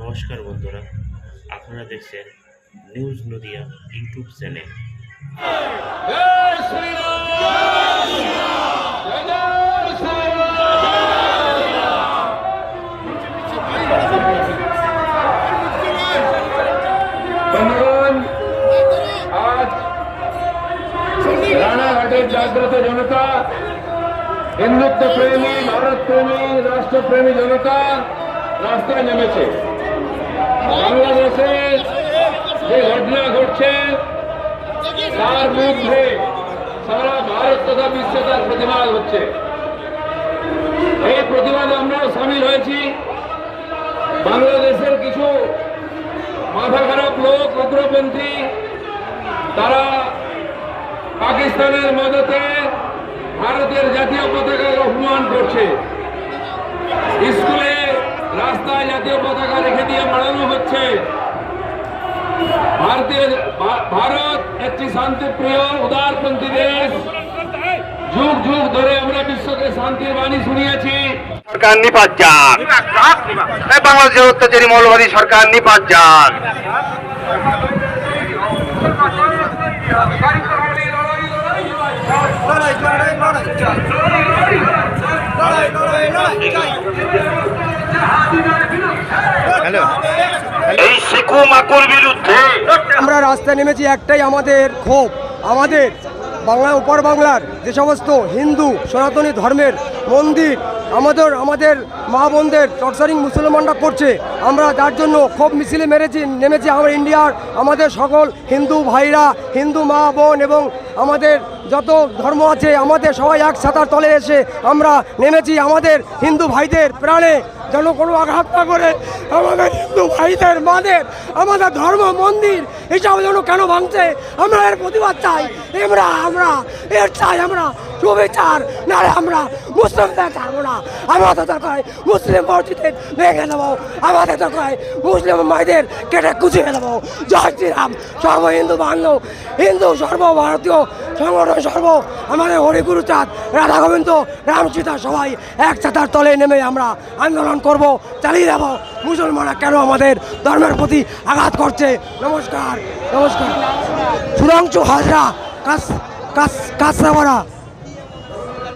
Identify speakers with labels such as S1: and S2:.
S1: নমস্কার বন্ধুরা, আপনারা দেখছেন নিউজ নদিয়া ইউটিউব চ্যানেল।
S2: জাগ্রত জনতা হিন্দুত্ব প্রেমী ভারত প্রেমী রাষ্ট্রপ্রেমী জনতা রাস্তায় নেমেছে। বাংলাদেশে যে ঘটনা ঘটছে, তার বিরুদ্ধে সারা ভারত তথা বিশ্বে তার প্রতিবাদ হচ্ছে। এই প্রতিবাদে আমরাও সামিল হয়েছি। বাংলাদেশের কিছু মাথা খারাপ লোক, উগ্রপন্থী, তারা পাকিস্তানের মদতে ভারতের জাতীয় পতাকাকে অপমান করছে। রাস্তায় জাতীয় পতাকা রেখে দিয়ে মারানো হচ্ছে ভারতীয় ভা- ভারত একটি শান্তিপ্রিয় উদারপন্থী দেশ যুগ যুগ ধরে আমরা বিশ্বকে শান্তির বাণী শুনিয়েছি
S3: সরকার নিপাত এই বাংলাদেশের অত্যাচারী মৌলবাদী সরকার নিপাত যাক এই শিকু
S4: আমরা রাস্তায় নেমেছি একটাই আমাদের ক্ষোভ, আমাদের বাংলা, উপর বাংলার যে সমস্ত হিন্দু, সনাতনী ধর্মের মন্দির, আমাদের আমাদের মা বোনদের, টর্চারিং মুসলমানরা করছে, আমরা যার জন্য ক্ষোভ মিছিলে মেরেছি, নেমেছি, আমার ইন্ডিয়ার আমাদের সকল হিন্দু ভাইরা, হিন্দু মা বোন এবং আমাদের যত ধর্ম আছে আমাদের সবাই এক ছাতার তলে এসে আমরা নেমেছি আমাদের হিন্দু ভাইদের প্রাণে। যেন কোনো আঘাত না করে আমাদের হিন্দু ভাইদের, মাদের, আমাদের ধর্ম, মন্দির, এসব যেন কেন ভাঙছে? আমরা এর প্রতিবাদ চাই। আমরা আমরা, এর চাই আমরা। শুভেচ্ছার নাহলে আমরা মুসলিমদের চাবো না। আমাদের দরকার মুসলিম মসজিদের ভেঙে দেবো। আমাদের দরকার মুসলিম মায়েদের কেটে কুচিয়ে দেবো। জয় শ্রীরাম। সর্ব হিন্দু বান্ধব হিন্দু সর্বভারতীয় সংগঠন সর্ব আমাদের হরিগুরু চাঁদ, রাধা গোবিন্দ রামসীতা সবাই এক চাতার তলে নেমে আমরা আন্দোলন করব, চালিয়ে যাব। মুসলমানরা কেন আমাদের ধর্মের প্রতি আঘাত করছে? নমস্কার নমস্কার। সুরাংশু হাজরা, কাস কাস কাঁচরাপাড়া